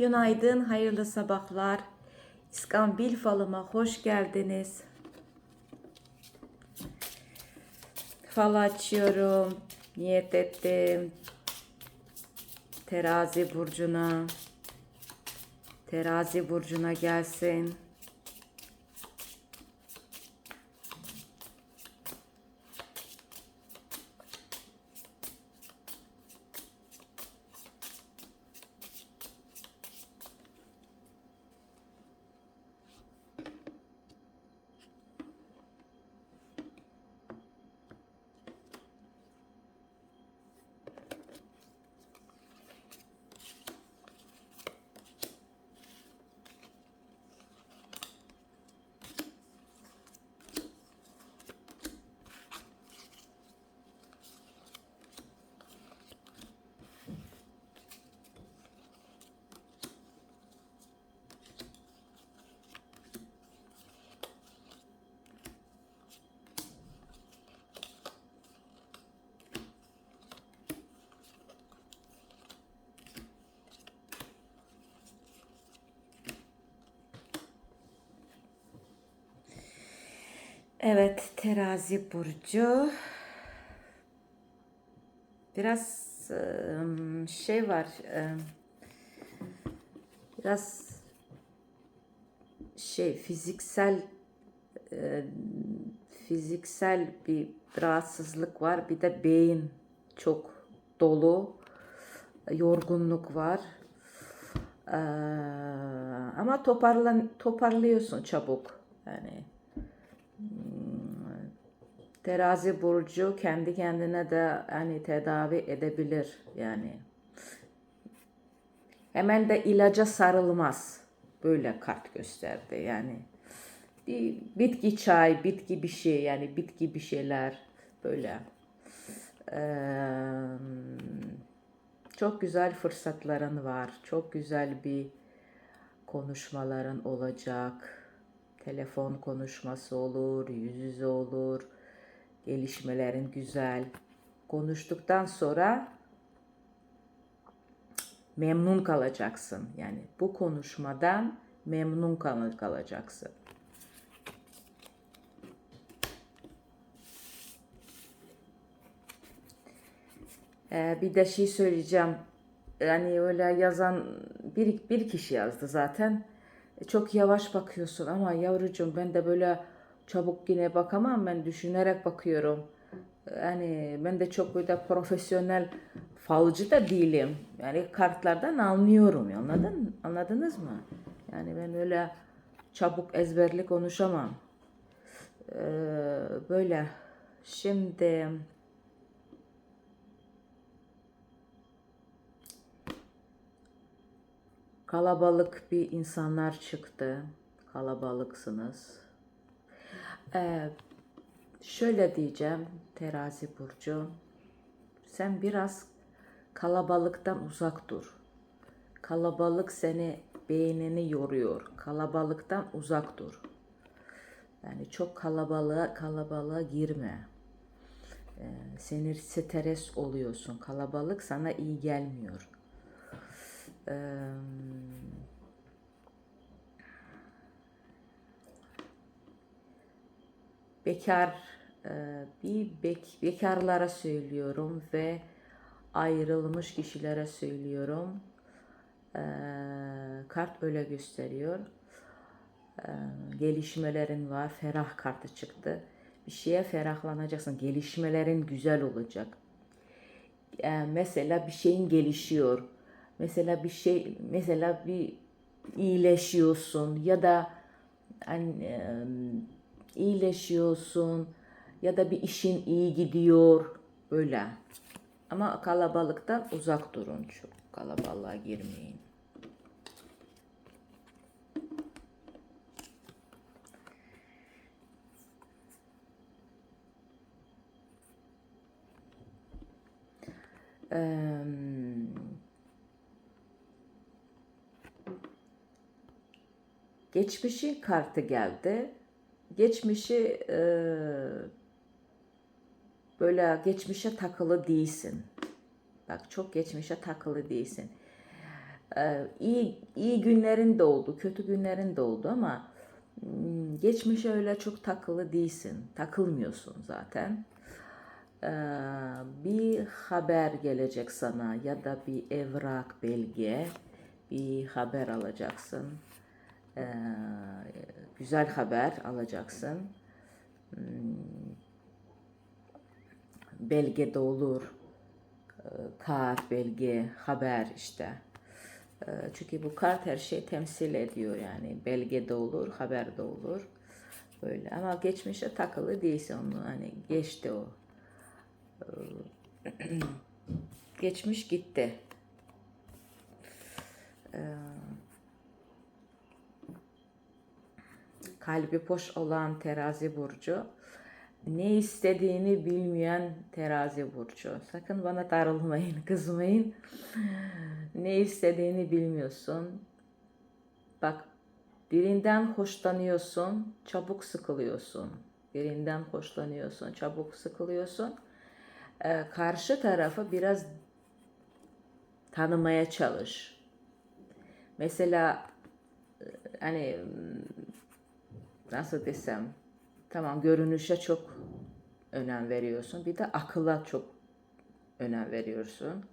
Günaydın, hayırlı sabahlar. İskambil falıma hoş geldiniz. Fal açıyorum. Niyet ettim. Terazi burcuna. Terazi burcuna gelsin. Evet, terazi burcu. Biraz ım, şey var. ım, Biraz şey fiziksel e, fiziksel bir rahatsızlık var. Bir de beyin çok dolu. Yorgunluk var. Ama toparlan toparlıyorsun çabuk. Yani Terazi burcu kendi kendine de hani tedavi edebilir yani. Hemen de ilaca sarılmaz. Böyle kart gösterdi yani. Bir bitki çay, bitki bir şey yani bitki bir şeyler böyle. Ee, çok güzel fırsatların var. Çok güzel bir konuşmaların olacak. Telefon konuşması olur, yüz yüze olur. Gelişmelerin güzel. Konuştuktan sonra memnun kalacaksın. Yani bu konuşmadan memnun kal- kalacaksın. Ee, bir de şey söyleyeceğim. Yani öyle yazan bir, bir kişi yazdı zaten. E, Çok yavaş bakıyorsun ama yavrucuğum ben de böyle çabuk yine bakamam. Ben düşünerek bakıyorum. Yani ben de çok böyle profesyonel falcı da değilim. Yani kartlardan anlıyorum. Anladın? Anladınız mı? Yani ben öyle çabuk ezberli konuşamam. Ee, böyle. Şimdi kalabalık bir insanlar çıktı. Kalabalıksınız. Ee, şöyle diyeceğim terazi burcu. Sen biraz kalabalıktan uzak dur. Kalabalık seni beynini yoruyor. Kalabalıktan uzak dur. Yani çok kalabalığa kalabalığa girme. Ee, sinir stres oluyorsun. Kalabalık sana iyi gelmiyor. Ee, bekar e, bir bek, bekarlara söylüyorum ve ayrılmış kişilere söylüyorum. Ee, kart öyle gösteriyor. Ee, gelişmelerin var. Ferah kartı çıktı. Bir şeye ferahlanacaksın. Gelişmelerin güzel olacak. Mesela bir şeyin gelişiyor. Mesela bir şey, mesela bir iyileşiyorsun ya da hani, e, iyileşiyorsun ya da bir işin iyi gidiyor böyle. Ama kalabalıktan uzak durun çok. Kalabalığa girmeyin. Eee, geçmişi kartı geldi. Geçmişi eee, böyle geçmişe takılı değilsin. Bak çok geçmişe takılı değilsin. Ee, iyi iyi günlerin de oldu, kötü günlerin de oldu ama hmm, geçmişe öyle çok takılı değilsin. Takılmıyorsun zaten. Ee, bir haber gelecek sana ya da bir evrak, belge, bir haber alacaksın. Ee, güzel haber alacaksın. Hmm, belge de olur, Ee, kart, belge, haber işte. Ee, Çünkü bu kart her şeyi temsil ediyor yani. Belge de olur, haber de olur. Böyle ama geçmişe takılı değilsin onu hani geçti o. Geçmiş gitti. Kalbi boş olan terazi burcu. Ne istediğini bilmeyen terazi burcu. Sakın bana darılmayın, kızmayın. Ne istediğini bilmiyorsun. Bak birinden hoşlanıyorsun, çabuk sıkılıyorsun. Birinden hoşlanıyorsun, çabuk sıkılıyorsun. Ee, karşı tarafı biraz tanımaya çalış. Mesela e, hani nasıl desem tamam görünüşe çok önem veriyorsun. Bir de akılla çok önem veriyorsun.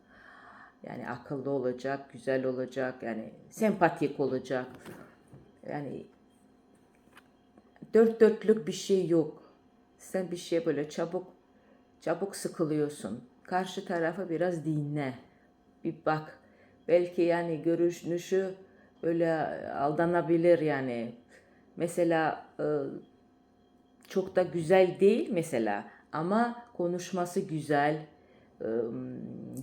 Yani akıllı olacak, güzel olacak, yani sempatik olacak. Yani dört dörtlük bir şey yok. Sen bir şey böyle çabuk çabuk sıkılıyorsun. Karşı tarafı biraz dinle. Bir bak. Belki yani görünüşü böyle aldanabilir yani. Mesela e, çok da güzel değil mesela ama konuşması güzel, e,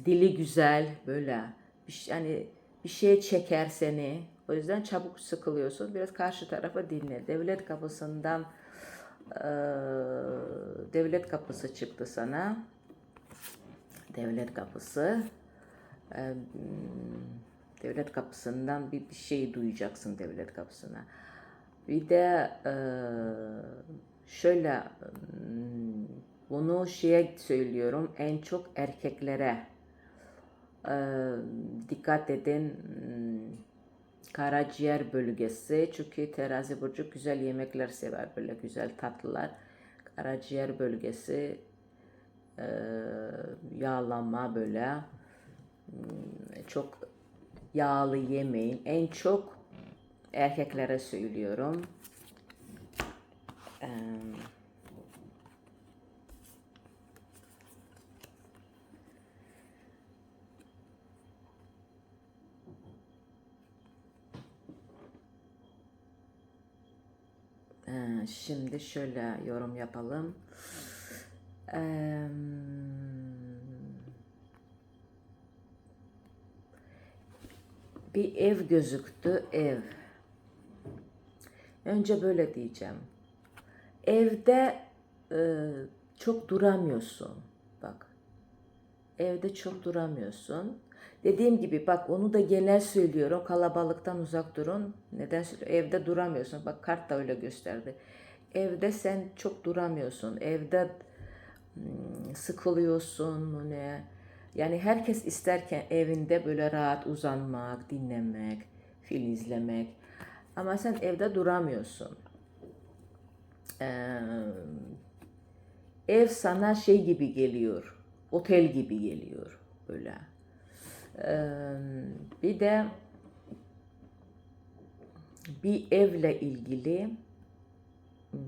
dili güzel böyle bir yani bir şey çeker seni. O yüzden çabuk sıkılıyorsun. Biraz karşı tarafa dinle. Devlet kapısından e, devlet kapısı çıktı sana. Devlet kapısı. Devlet kapısından bir, bir şey duyacaksın devlet kapısına. Bir de e, şöyle bunu şeye söylüyorum en çok erkeklere e, dikkat edin karaciğer bölgesi. Çünkü terazi burcu güzel yemekler sever böyle güzel tatlılar. Karaciğer bölgesi e, yağlama böyle. Hmm, çok yağlı yemeyin. En çok erkeklere söylüyorum. Şimdi şöyle yorum yapalım. Bir ev gözüktü, ev. Önce böyle diyeceğim. Evde e, çok duramıyorsun. Bak. Evde çok duramıyorsun. Dediğim gibi bak onu da genel söylüyorum. Kalabalıktan uzak durun. Neden? Evde duramıyorsun. Bak kart da öyle gösterdi. Evde sen çok duramıyorsun. Evde hmm, sıkılıyorsun. Ne? Yani herkes isterken evinde böyle rahat uzanmak, dinlemek, film izlemek. Ama sen evde duramıyorsun. Ee, ev sana şey gibi geliyor. Otel gibi geliyor böyle. Ee, bir de bir evle ilgili hmm,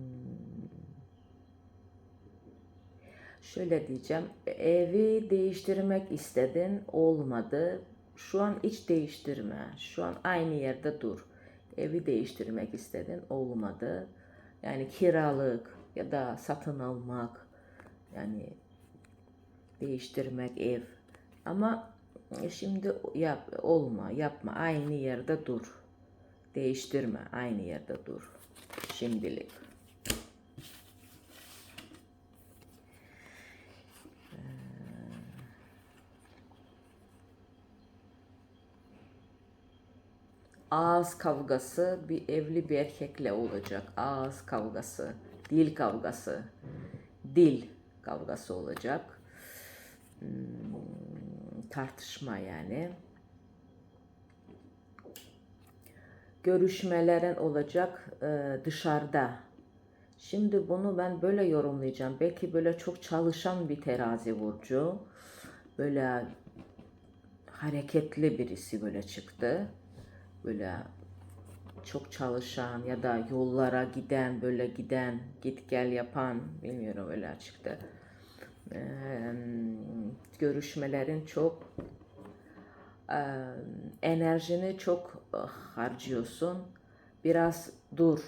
şöyle diyeceğim. Evi değiştirmek istedin, olmadı. Şu an hiç değiştirme. Şu an aynı yerde dur evi değiştirmek istedin olmadı. Yani kiralık ya da satın almak yani değiştirmek ev. Ama şimdi yap olma yapma aynı yerde dur. Değiştirme aynı yerde dur. Şimdilik. Ağız kavgası bir evli bir erkekle olacak. Ağız kavgası, dil kavgası, dil kavgası olacak. Hmm, tartışma yani. görüşmelerin olacak e, dışarıda. Şimdi bunu ben böyle yorumlayacağım. Belki böyle çok çalışan bir terazi burcu. Böyle hareketli birisi böyle çıktı. Böyle çok çalışan ya da yollara giden böyle giden git gel yapan bilmiyorum öyle çıktı. Ee, görüşmelerin çok e, enerjini çok e, harcıyorsun. Biraz dur,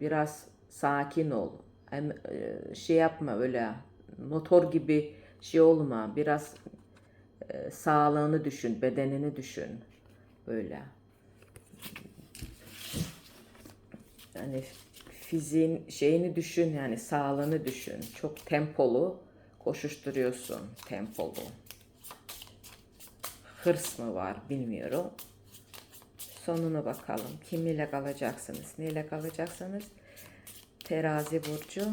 biraz sakin ol. Şey yapma öyle motor gibi şey olma. Biraz sağlığını düşün, bedenini düşün. Böyle. Yani fiziğin şeyini düşün yani sağlığını düşün. Çok tempolu koşuşturuyorsun tempolu. Hırs mı var bilmiyorum. Sonuna bakalım. Kim ile kalacaksınız? Neyle kalacaksınız? Terazi burcu.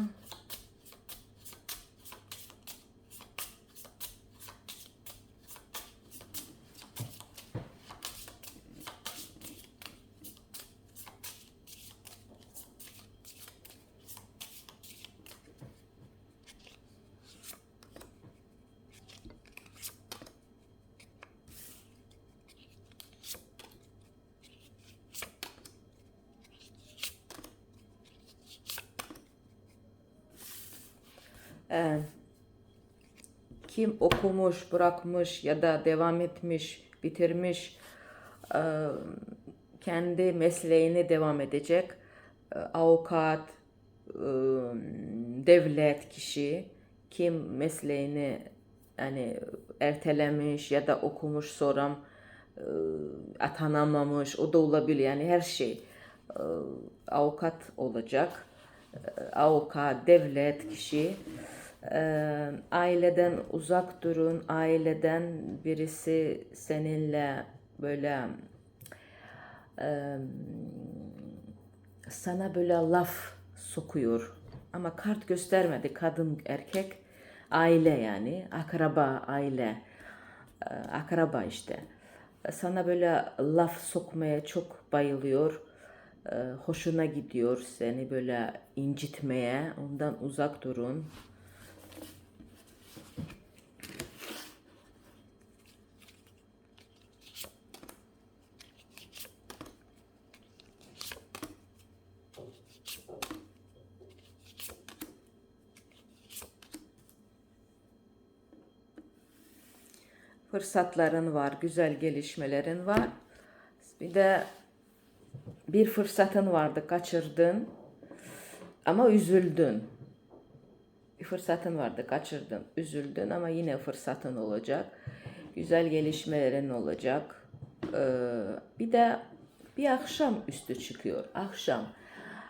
Ee, kim okumuş, bırakmış ya da devam etmiş, bitirmiş, e, kendi mesleğini devam edecek, e, avukat, e, devlet kişi, kim mesleğini yani ertelemiş ya da okumuş sonra e, atanamamış, o da olabilir yani her şey. Avukat olacak, avukat, devlet kişi. Aileden uzak durun. Aileden birisi seninle böyle sana böyle laf sokuyor. Ama kart göstermedi. Kadın, erkek, aile yani. Akraba, aile. Akraba işte. Sana böyle laf sokmaya çok bayılıyor. Hoşuna gidiyor seni böyle incitmeye. Ondan uzak durun. Fırsatların var, güzel gelişmelerin var. Bir de bir fırsatın vardı, kaçırdın ama üzüldün. Bir fırsatın vardı, kaçırdın, üzüldün ama yine fırsatın olacak. Güzel gelişmelerin olacak. Ee, bir de bir akşam üstü çıkıyor. Akşam.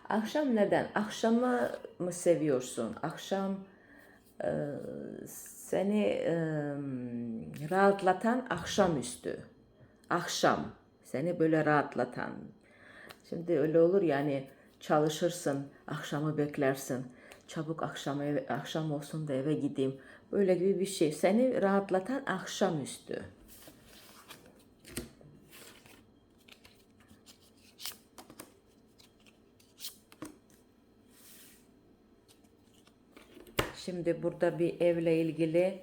Akşam neden? Akşamı mı seviyorsun? Akşam seni e, rahatlatan akşamüstü. Akşam seni böyle rahatlatan. Şimdi öyle olur yani çalışırsın, akşamı beklersin. Çabuk akşam eve, akşam olsun da eve gideyim. Böyle gibi bir şey. Seni rahatlatan akşamüstü. Şimdi burada bir evle ilgili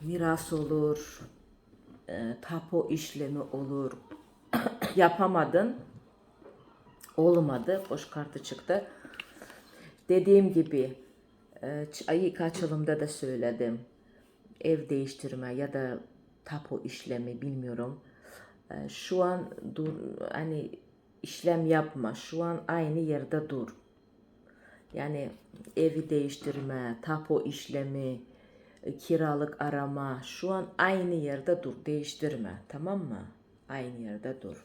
miras olur, e, tapu işlemi olur. Yapamadın, olmadı, boş kartı çıktı. Dediğim gibi, e, ayı açılımda da söyledim. Ev değiştirme ya da tapu işlemi bilmiyorum. E, şu an dur, hani işlem yapma. Şu an aynı yerde dur. Yani evi değiştirme, tapu işlemi, kiralık arama şu an aynı yerde dur. Değiştirme. Tamam mı? Aynı yerde dur.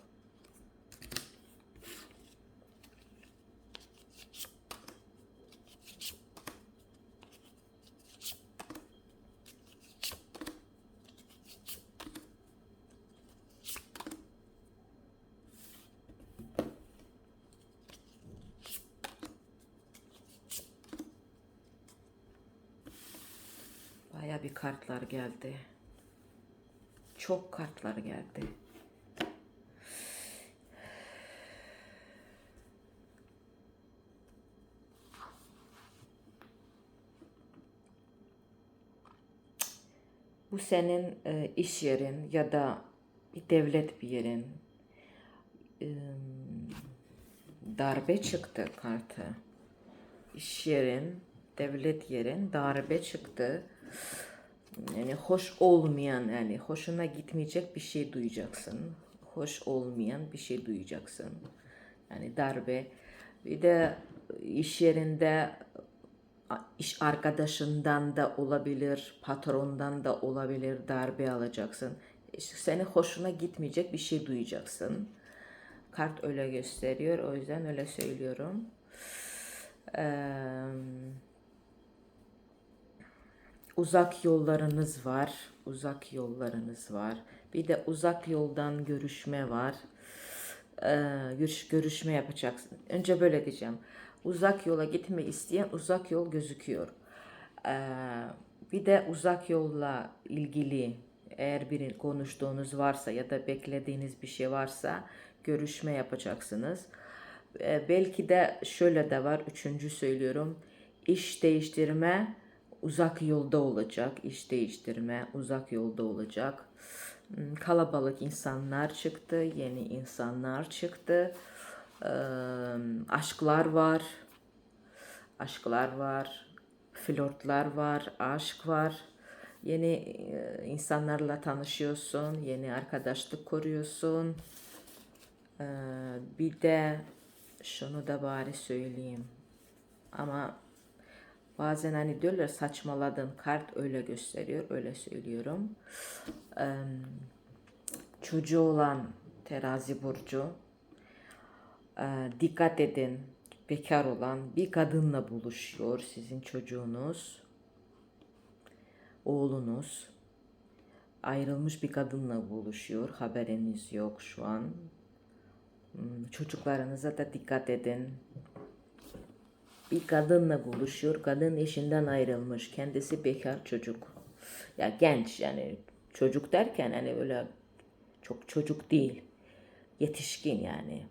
geldi. Çok kartlar geldi. Bu senin e, iş yerin ya da bir devlet bir yerin e, darbe çıktı kartı. İş yerin, devlet yerin darbe çıktı. Yani hoş olmayan yani hoşuna gitmeyecek bir şey duyacaksın. Hoş olmayan bir şey duyacaksın. Yani darbe. Bir de iş yerinde iş arkadaşından da olabilir, patrondan da olabilir darbe alacaksın. İşte seni hoşuna gitmeyecek bir şey duyacaksın. Kart öyle gösteriyor. O yüzden öyle söylüyorum. Eee uzak yollarınız var. Uzak yollarınız var. Bir de uzak yoldan görüşme var. Ee, görüş, görüşme yapacaksın. Önce böyle diyeceğim. Uzak yola gitme isteyen uzak yol gözüküyor. Ee, bir de uzak yolla ilgili eğer bir konuştuğunuz varsa ya da beklediğiniz bir şey varsa görüşme yapacaksınız. Ee, belki de şöyle de var. Üçüncü söylüyorum. İş değiştirme uzak yolda olacak. iş değiştirme uzak yolda olacak. Hmm, Kalabalık insanlar çıktı. Yeni insanlar çıktı. Ee, aşklar var. Aşklar var. Flörtler var. Aşk var. Yeni insanlarla tanışıyorsun. Yeni arkadaşlık kuruyorsun. Ee, bir de şunu da bari söyleyeyim. Ama bazen hani diyorlar saçmaladın kart öyle gösteriyor. Öyle söylüyorum. Ee, çocuğu olan terazi burcu ee, dikkat edin bekar olan bir kadınla buluşuyor sizin çocuğunuz oğlunuz ayrılmış bir kadınla buluşuyor haberiniz yok şu an Hmm, çocuklarınıza da dikkat edin bir kadınla buluşuyor kadın eşinden ayrılmış kendisi bekar çocuk. Ya genç yani çocuk derken hani öyle çok çocuk değil yetişkin yani.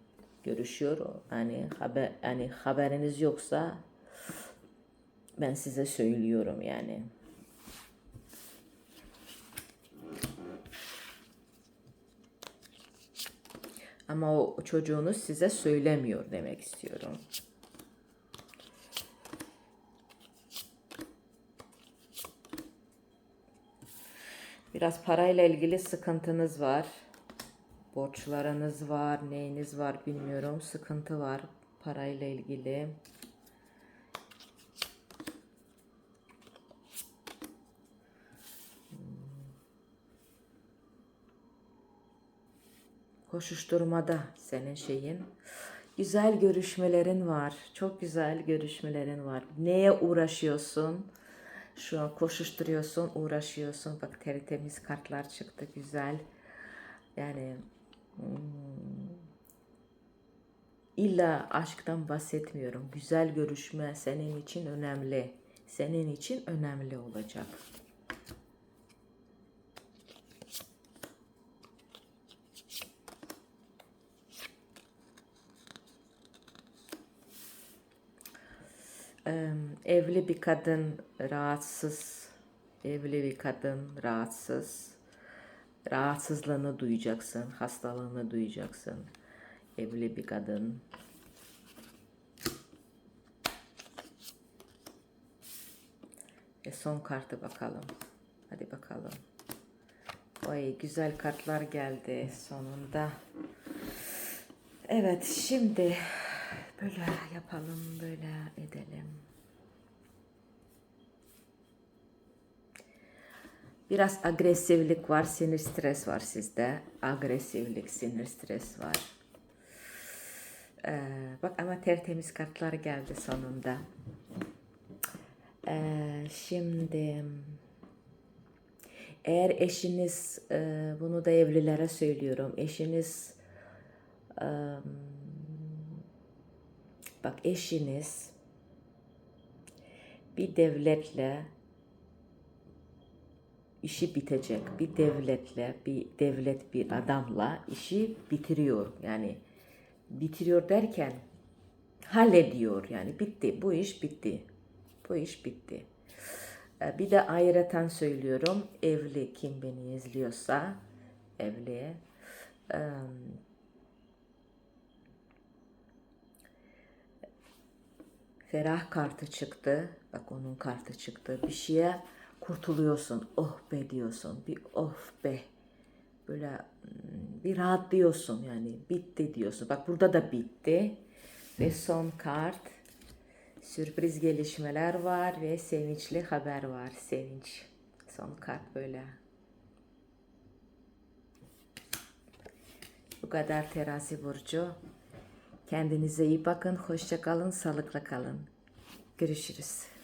Görüşüyor hani haber hani haberiniz yoksa ben size söylüyorum yani. Ama o çocuğunuz size söylemiyor demek istiyorum. Biraz parayla ilgili sıkıntınız var. Borçlarınız var, neyiniz var bilmiyorum. Sıkıntı var parayla ilgili. Koşuşturmada senin şeyin. Güzel görüşmelerin var. Çok güzel görüşmelerin var. Neye uğraşıyorsun? Şu an koşuşturuyorsun, uğraşıyorsun. Bak tertemiz kartlar çıktı. Güzel. Yani hmm, illa aşktan bahsetmiyorum. Güzel görüşme senin için önemli. Senin için önemli olacak. Evli bir kadın rahatsız, evli bir kadın rahatsız, rahatsızlığını duyacaksın, hastalığını duyacaksın. Evli bir kadın. Ve son kartı bakalım. Hadi bakalım. Vay güzel kartlar geldi sonunda. Evet şimdi böyle yapalım böyle edelim. Biraz agresiflik var, sinir stres var sizde. Agresiflik, sinir stres var. Ee, bak ama tertemiz kartlar geldi sonunda. Ee, şimdi eğer eşiniz e, bunu da evlilere söylüyorum. Eşiniz e, bak eşiniz bir devletle işi bitecek. Bir devletle, bir devlet bir adamla işi bitiriyor. Yani bitiriyor derken hallediyor. Yani bitti. Bu iş bitti. Bu iş bitti. E, Bir de ayrıca söylüyorum evli kim beni izliyorsa evli ferah kartı çıktı. Bak onun kartı çıktı. Bir şeye kurtuluyorsun. Oh be diyorsun. Bir oh be. Böyle hmm, bir rahatlıyorsun yani. Bitti diyorsun. Bak burada da bitti. Ve son kart. Sürpriz gelişmeler var ve sevinçli haber var. Sevinç. Son kart böyle. Bu kadar terazi burcu. Kendinize iyi bakın. Hoşça kalın. Sağlıkla kalın. Görüşürüz.